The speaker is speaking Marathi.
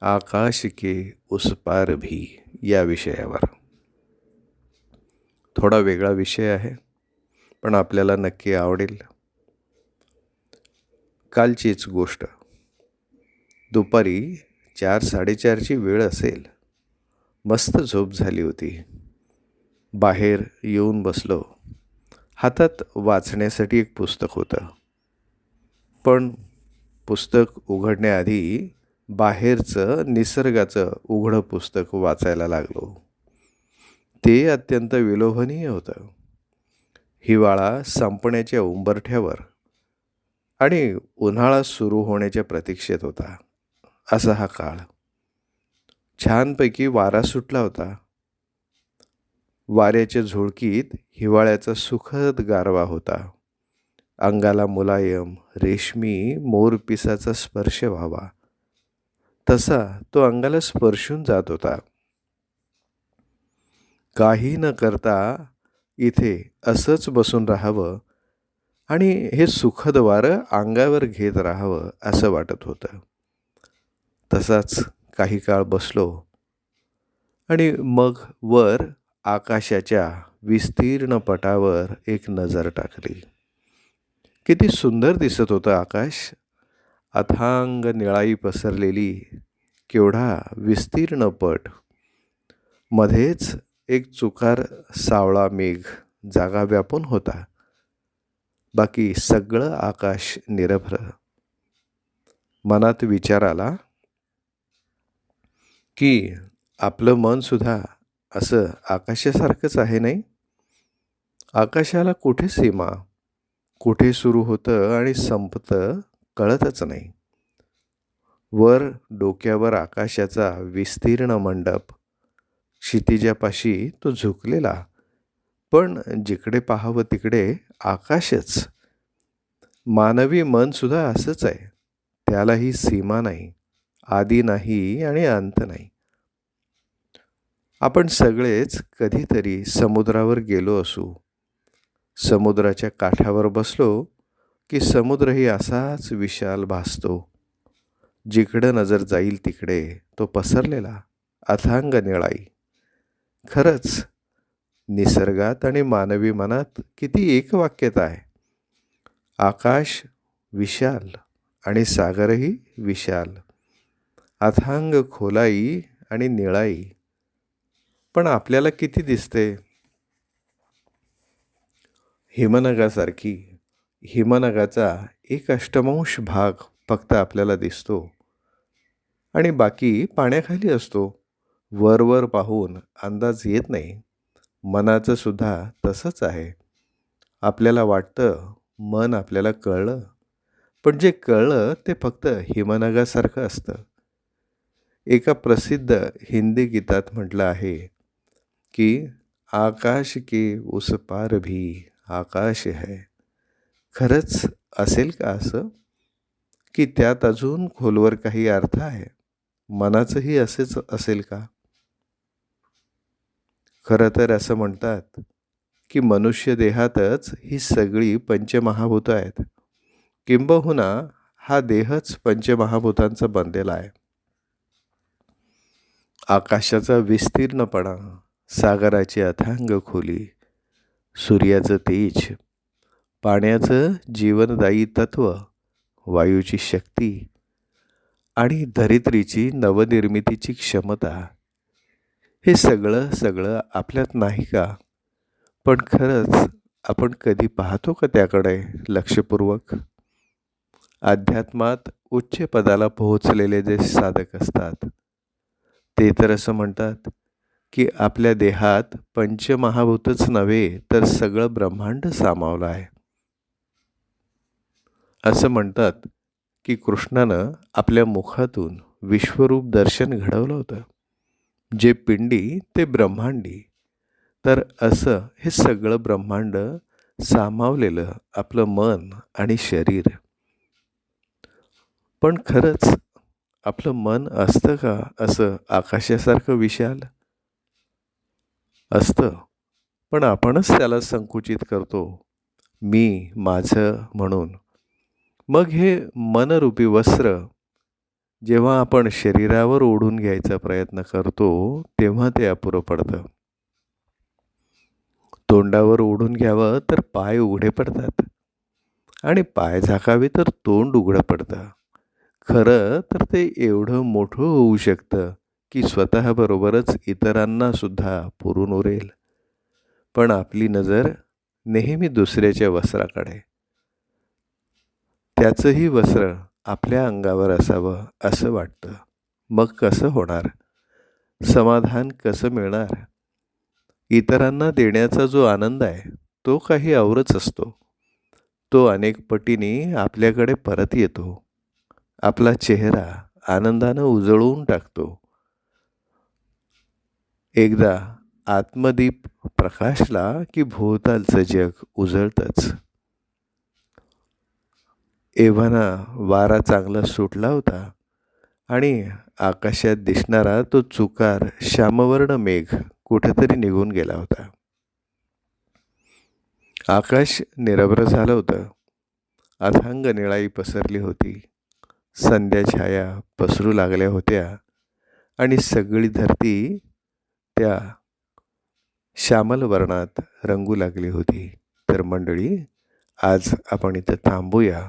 आकाश के उस पार भी या विषयावर. थोडा वेगळा विषय आहे पण आपल्याला नक्की आवडेल. कालचीच गोष्ट. दुपारी चार साडेचारची वेळ असेल. मस्त झोप झाली होती. बाहेर येऊन बसलो. हातात वाचण्यासाठी एक पुस्तक होतं. पण पुस्तक उघडण्याआधी बाहेरचं निसर्गाचं उघडं पुस्तक वाचायला लागलो. ते अत्यंत विलोभनीय होतं. हिवाळा संपण्याच्या उंबरठ्यावर आणि उन्हाळा सुरू होण्याच्या प्रतीक्षेत होता. असा हा काळ. छानपैकी वारा सुटला होता. वाऱ्याच्या झुळकीत हिवाळ्याचा सुखद गारवा होता. अंगाला मुलायम रेशमी मोरपिसाचा स्पर्श व्हावा. तसा तो अंगाला स्पर्शून जात होता. काही न करता इथे असंच बसून राहावं आणि हे सुखद वारं अंगावर घेत राहावं असं वाटत होतं. तसाच काही काळ बसलो आणि मग वर आकाशाच्या विस्तीर्ण पटावर एक नजर टाकली. किती सुंदर दिसत होतं आकाश. अथांग निळाई पसरलेली केवढा विस्तीर्ण पट. मध्येच एक चुकार सावळा मेघ जागा व्यापून होता. बाकी सगळं आकाश निरभ्र. मनात विचार आला की आपलं मनसुद्धा असं आकाशासारखंच आहे नाही? आकाशाला कुठे सीमा? कुठे सुरू होतं आणि संपतं? कळतच नाही. वर डोक्यावर आकाशाचा विस्तीर्ण मंडप. क्षितिजापाशी तो झुकलेला. पण जिकडे पाहावं तिकडे आकाशच. मानवी मनसुद्धा असंच आहे. त्यालाही सीमा नाही आदी नाही आणि अंत नाही. आपण सगळेच कधीतरी समुद्रावर गेलो असू. समुद्राच्या काठावर बसलो की समुद्रही असाच विशाल भासतो. जिकडं नजर जाईल तिकडे तो पसरलेला अथांग निळाई. खरंच निसर्गात आणि मानवी मनात किती एकवाक्यता आहे. आकाश विशाल आणि सागरही विशाल. अथांग खोलाई आणि निळाई. पण आपल्याला किती दिसते? हिमनगासारखी हिमनगाचा एक अष्टमांश भाग फक्त आपल्याला दिसतो. आणि बाकी पाण्याखाली असतो. वरवर पाहून अंदाज येत नाही. मनाचं सुद्धा तसंच आहे. आपल्याला वाटतं मन आपल्याला कळलं. पण जे कळलं ते फक्त हिमनगासारखं असतं. एका प्रसिद्ध हिंदी गीतात म्हटलं आहे की आकाश के उस पार भी आकाश है. खरंच असेल का असं? की त्यात अजून खोलवर काही अर्थ आहे? मनाचंही असेच असेल का? खरं तर असं म्हणतात की मनुष्य देहातच ही सगळी पंचमहाभूतं आहेत. किंबहुना हा देहच पंचमहाभूतांचा बनलेला आहे. आकाशाचा विस्तीर्णपणा सागराची अथांग खोली सूर्याचं तेज पाण्याचं जीवनदायी तत्व वायूची शक्ती आणि धरित्रीची नवनिर्मितीची क्षमता हे सगळं सगळं आपल्यात नाही का? पण खरंच आपण कधी पाहतो का त्याकडे लक्षपूर्वक? अध्यात्मात उच्च पदाला पोहोचलेले जे साधक असतात ते तर असं म्हणतात की आपल्या देहात पंचमहाभूतच नव्हे तर सगळं ब्रह्मांड सामावलं आहे. असं म्हणतात की कृष्णानं आपल्या मुखातून विश्वरूप दर्शन घडवलं होतं. जे पिंडी ते ब्रह्मांडी. तर असं हे सगळं ब्रह्मांड सामावलेलं आपलं मन आणि शरीर. पण खरंच आपलं मन असतं का असं आकाशासारखं विशाल? असतं. पण आपणच त्याला संकुचित करतो. मी माझं म्हणून. मग हे मनरूपी वस्त्र जेव्हा आपण शरीरावर ओढून घ्यायचा प्रयत्न करतो तेव्हा ते अपुरं पडतं. तोंडावर ओढून घ्यावं तर पाय उघडे पडतात आणि पाय झाकावे तर तोंड उघडं पडतं. खरं तर ते एवढं मोठं होऊ शकतं की स्वतःबरोबरच इतरांनासुद्धा पुरून उरेल. पण आपली नजर नेहमी दुसऱ्याच्या वस्त्राकडे त्याचंही वस्त्र आपल्या अंगावर असावं असं वाटतं. मग कसं होणार? समाधान कसं मिळणार? इतरांना देण्याचा जो आनंद आहे तो काही औरच असतो. तो अनेक पटीने आपल्याकडे परत येतो. आपला चेहरा आनंदानं उजळवून टाकतो. एकदा आत्मदीप प्रकाशला की भोवतालचं जग उजळतंच. एव्हाना वारा चांगला सुटला होता. आणि आकाशात दिसणारा तो चुकार श्यामवर्ण मेघ कुठेतरी निघून गेला होता. आकाश निरभ्र झालं होतं. अथांग निळाई पसरली होती. संध्या छाया पसरू लागल्या होत्या. आणि सगळी धरती त्या श्यामल वर्णात रंगू लागली होती. तर मंडळी आज आपण इथं थांबूया.